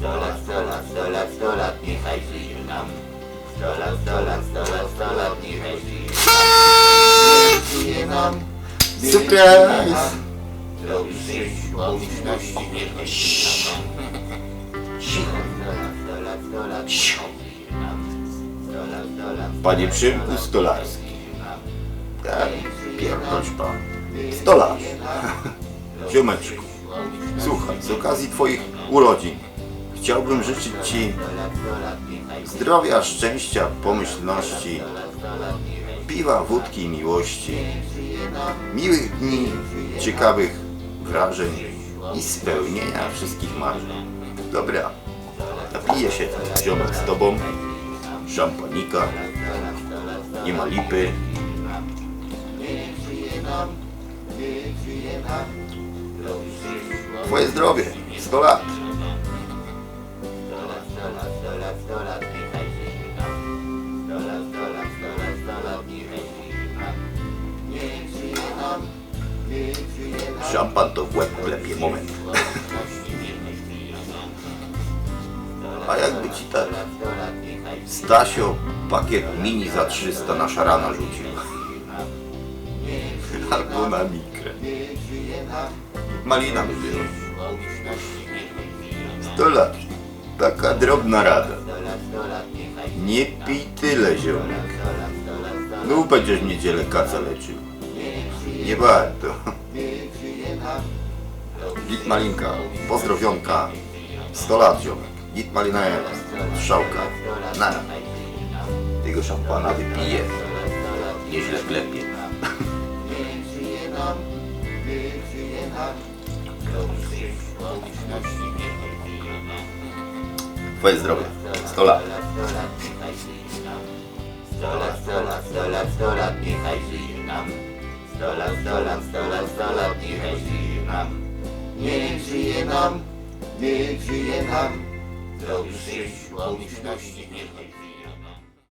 Sto lat, sto lat, sto lat, sto lat, niechaj żyje nam. Sto lat, sto lat, sto lat, sto lat, niechaj żyje nam. Żyje nam. Surprise! nam. Zdrowiu, szczęściu, pomyślności, niechaj nam. Sto lat, sto lat, sto lat, niechaj żyje nam. Sto lat, sto lat, sto Panie Przymku Stolarski. Tak, pierdolć pan. Stolarz. Ziomeczku, słuchaj, z okazji Twoich urodzin chciałbym życzyć Ci zdrowia, szczęścia, pomyślności, piwa, wódki miłości, miłych dni, ciekawych wrażeń i spełnienia wszystkich marzeń. Dobra, napiję się ziomek z Tobą, szampanika, nie ma lipy, Twoje zdrowie, 100 lat. Szampan to w łeb klepie, moment. A jakby ci tak Stasio pakiet mini za 300 na szarana rzucił. Albo na mikrę. Malina by była. 100 lat. Taka drobna rada. Nie pij tyle, ziomek. No będziesz w niedzielę kaca leczył. Nie warto. Git Malinka, pozdrowionka. 100 lat, ziomek. Git Malina. Strzałka. Na. Tego szampana wypije. Nieźle klepie. Twoje zdrowie. 100 lat. Sto lat, sto lat, sto lat, sto lat, niechaj żyje nam. Sto lat, sto lat, sto lat, sto lat, niechaj żyje nam. Niech żyje nam, niech żyje nam. Zdrowiu, szczęściu, pomyślności, niechaj żyje